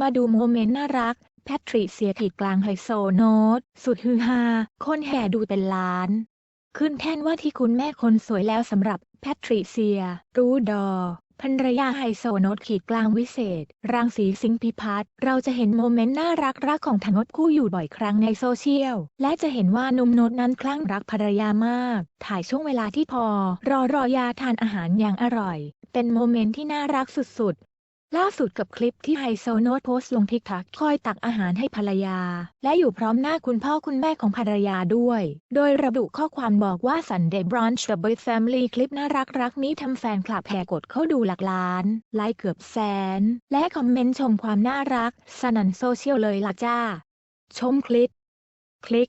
มาดูโมเมนต์น่ารัก แพทริเซียขีดกลางไฮโซโนตสุดฮือฮา คนแห่ดูเป็นล้าน ขึ้นแท่นว่าที่คุณแม่คนสวยแล้วสำหรับแพทริเซีย รูดอภรรยาไฮโซโนตขีดกลางวิเศษ รังสีสิงห์พิพัฒน์เราจะเห็นโมเมนต์น่ารักรักของทางคู่อยู่บ่อยครั้งในโซเชียล และจะเห็นว่านุ่มโนตนั้นคลั่งรักภรรยามาก ถ่ายช่วงเวลาที่พอ รอรอยาทานอาหารอย่างอร่อย เป็นโมเมนต์ที่น่ารักสุด ล่าสุดกับคลิปที่ไฮโซโนตโพสต์ลงทิกทักคอยตักอาหารให้ภรรยา และอยู่พร้อมหน้าคุณพ่อคุณแม่ของภรรยาด้วย โดยระบุข้อความบอกว่า Sunday Brunch The Bird Family คลิปน่ารักรักนี้ทำแฟนคลับแห่กดเข้าดูหลักล้าน ไลค์เกือบแสน และคอมเมนต์ชมความน่ารัก สนันโซเชียลเลยล่ะจ้า ชมคลิป คลิก